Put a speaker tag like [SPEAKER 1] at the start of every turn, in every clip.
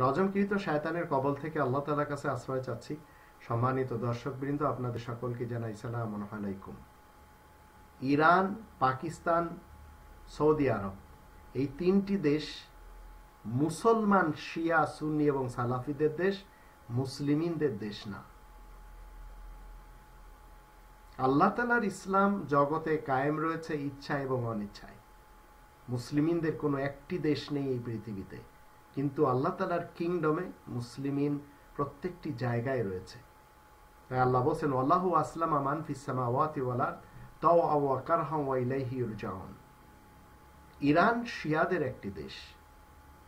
[SPEAKER 1] রজমকৃত শায়তানের কবল থেকে আল্লাহ তালার কাছে আশ্রয় চাচ্ছি। সম্মানিত দর্শকবৃন্দ, আপনাদের সকলকে জানাই সালাম আলাইকুম। ইরান, পাকিস্তান, সৌদি আরব, এই তিনটি দেশ মুসলমান, শিয়া, সুন্নি এবং সালাফিদের দেশ, মুসলিমিনদের দেশ না। আল্লাহ তালার ইসলাম জগতে কায়েম রয়েছে ইচ্ছা এবং অনিচ্ছায়। মুসলিমিনদের কোনো একটি দেশ নেই এই পৃথিবীতে। কিন্তু আল্লাহ তালার কিংডমে মুসলিমিন প্রত্যেকটি জায়গায় রয়েছে। আল্লাহ বলছেন আল্লাহ আসলাম আমান ফিসামা ওয়াতি ওয়ালার তাও আওয়াকার হাওয়াইলাইহি ইরান শিয়াদের একটি দেশ,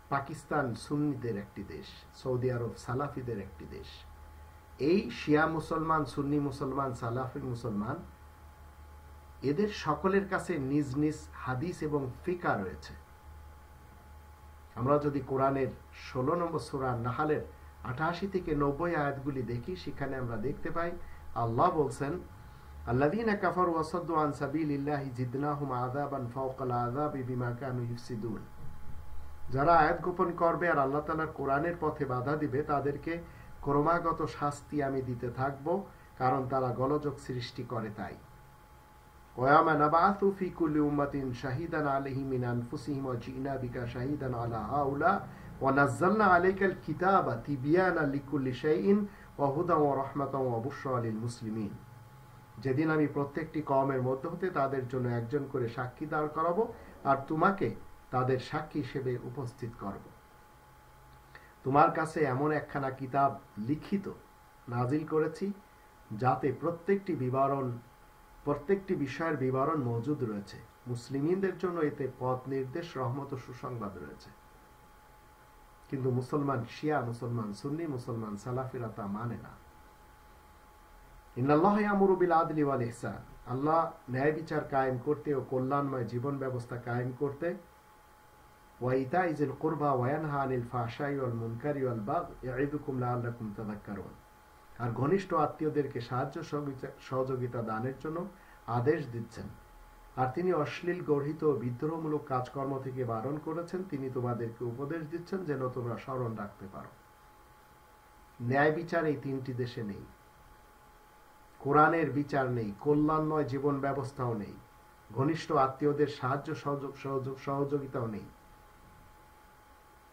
[SPEAKER 1] পাকিস্তান সুন্নিদের একটি দেশ, সৌদি আরব সালাফিদের একটি দেশ। এই শিয়া মুসলমান, সুন্নি মুসলমান, সালাফি মুসলমান, এদের সকলের কাছে নিজ নিজ হাদিস এবং ফিকা রয়েছে। আমরা যদি কোরআনের ষোলো নম্বর সুরা নাহালের আঠাশি থেকে নব্বই আয়াতগুলি দেখি, সেখানে আমরা দেখতে পাই, আল্লাহ বলছেন যারা আয়াত গোপন করবে আর আল্লাহ কোরআনের পথে বাধা দিবে, তাদেরকে ক্রমাগত শাস্তি আমি দিতে থাকব, কারণ তারা গলযোগ সৃষ্টি করে তাই। ويوم نبعث في كل أمة شهيدا عليهم من أنفسهم وجئنا بك شهيدا على هؤلاء ونزلنا عليك الكتاب تبيانا لكل شيء وهدى ورحمة وبشرى للمسلمين যেদিন আমি প্রত্যেকটি কমের মধ্য হতে তাদের জন্য একজন করে সাক্ষী দাঁড় করাবো আর তোমাকে তাদের সাক্ষী হিসেবে উপস্থিত করব তোমার কাছে এমন একখানা কিতাব লিখিত নাজিল করেছি যাতে প্রত্যেকটি বিবরণ প্রত্যেকটি বিষয়ের বিবরণ মজুদ রয়েছে। মুসলিমদের জন্য এতে পথ নির্দেশ, রহমত সুসংবাদ রয়েছে। কিন্তু মুসলমান শিয়া, মুসলমান সুন্নি, মুসলমান সালাফিরা তা মানে না। আল্লাহ ন্যায় বিচার কায়েম করতে ও কল্যাণময় জীবন ব্যবস্থা কায়েম করতে আর ঘনিষ্ঠ আত্মীয়দেরকে সাহায্য সহযোগিতা দানের জন্য আদেশ দিচ্ছেন। আর তিনি অশ্লীল, গর্হিত বিদ্রোহমূলক কাজকর্ম থেকে বারণ করেছেন। তিনি তোমাদেরকে উপদেশ দিচ্ছেন যেন তোমরা স্মরণ রাখতে পারো। ন্যায় বিচার এই তিনটি দেশে নেই। কোরআনের বিচার নেই, কল্যাণময় জীবন ব্যবস্থাও নেই। ঘনিষ্ঠ আত্মীয়দের সাহায্য সহযোগ সহযোগ সহযোগিতাও নেই।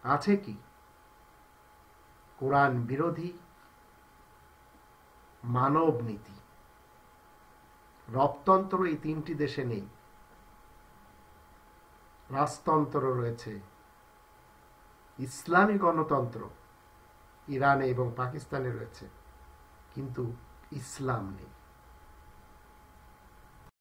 [SPEAKER 1] আছে কি? কোরআন বিরোধী মানব নীতি রপ্তন্ত্র এই তিনটি দেশে নেই। রাজতন্ত্র রয়েছে, ইসলামী গণতন্ত্র ইরানে এবং পাকিস্তানে রয়েছে, কিন্তু ইসলাম নেই।